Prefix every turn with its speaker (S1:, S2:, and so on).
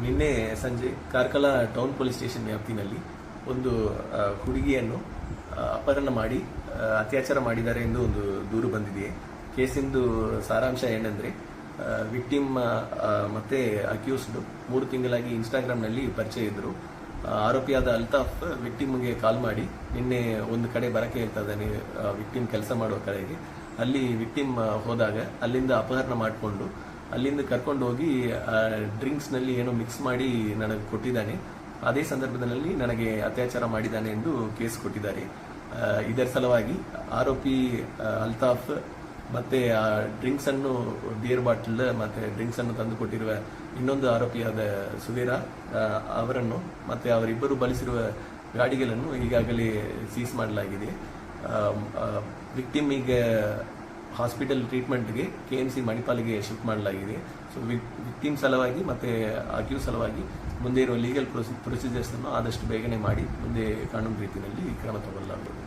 S1: ನಿನ್ನೆ ಸಂಜೆ Karkala town police station ವ್ಯಾಪ್ತಿನಲ್ಲಿ ಒಂದು ಹುಡುಗಿಯನ್ನು ಅಪಹರಣ ಮಾಡಿ ಅತ್ಯಾಚಾರ ಮಾಡಿದ್ದಾರೆ ಎಂದು ಒಂದು ದೂರು ಬಂದಿದೆ. ಕೇಸಿಂದು ಸಾರಾಂಶ ಏನಂದ್ರೆ ವಿಕ್ಟಿಮ್ ಮತ್ತೆ ಅಕ್ಯೂಸ್ಡ್ ಮೂರು ತಿಂಗಳಾಗಿ ಇನ್ಸ್ಟಾಗ್ರಾಮ್ನಲ್ಲಿ ಪರಿಚಯ ಇದ್ರು ಆ, ಆರೋಪಿಯಾದ ಅಲ್ತಾಫ್ ವಿಕ್ಟಿಮ್ಗೆ ಕಾಲ್ ಮಾಡಿ, ನಿನ್ನೆ ಒಂದು ಕಡೆ ಬರಕ್ಕೆ ಹೇಳ್ತಾ ಇದ್ದಾನೆ ವಿಕ್ಟಿಮ್ ಕೆಲಸ ಮಾಡುವ ಕಡೆಗೆ. ಅಲ್ಲಿ ವಿಕ್ಟಿಮ್ ಹೋದಾಗ ಅಲ್ಲಿಂದ ಅಪಹರಣ ಮಾಡಿಕೊಂಡು, ಅಲ್ಲಿಂದ ಕರ್ಕೊಂಡು ಹೋಗಿ ಡ್ರಿಂಕ್ಸ್ನಲ್ಲಿ ಏನೋ ಮಿಕ್ಸ್ ಮಾಡಿ ನನಗೆ ಕೊಟ್ಟಿದ್ದಾನೆ. ಅದೇ ಸಂದರ್ಭದಲ್ಲಿ ನನಗೆ ಅತ್ಯಾಚಾರ ಮಾಡಿದ್ದಾನೆ ಎಂದು ಕೇಸ್ ಕೊಟ್ಟಿದ್ದಾರೆ. ಇದರ ಸಲುವಾಗಿ ಆರೋಪಿ ಅಲ್ತಾಫ್ ಮತ್ತೆ ಆ ಡ್ರಿಂಕ್ಸ್ ಅನ್ನು ಬಿಯರ್ ಬಾಟಲ್ ಮತ್ತೆ ಡ್ರಿಂಕ್ಸ್ ಅನ್ನು ತಂದು ಕೊಟ್ಟಿರುವ ಇನ್ನೊಂದು ಆರೋಪಿಯಾದ ಸುವೀರ ಅವರನ್ನು ಮತ್ತೆ ಅವರಿಬ್ಬರು ಬಳಸಿರುವ ಗಾಡಿಗಳನ್ನು ಈಗಾಗಲೇ ಸೀಸ್ ಮಾಡಲಾಗಿದೆ. ವಿಕ್ಟಿಮ್ ಈಗ ಹಾಸ್ಪಿಟಲ್ ಟ್ರೀಟ್ಮೆಂಟ್ಗೆ ಕೆ ಎಂ ಸಿ ಮಣಿಪಾಲಿಗೆ ಶಿಫ್ಟ್ ಮಾಡಲಾಗಿದೆ. ಸೊ ವಿಕ್ಟಿಮ್ ಸಲುವಾಗಿ ಮತ್ತೆ ಅಕ್ಯೂ ಸಲುವಾಗಿ ಮುಂದೆ ಇರುವ ಲೀಗಲ್ ಪ್ರೊಸೀಜರ್ಸ್ ಅನ್ನು ಆದಷ್ಟು ಬೇಗನೆ ಮಾಡಿ ಮುಂದೆ ಕಾನೂನು ರೀತಿಯಲ್ಲಿ ಕ್ರಮ ತಗೊಳ್ಳಲಾಗುವುದು.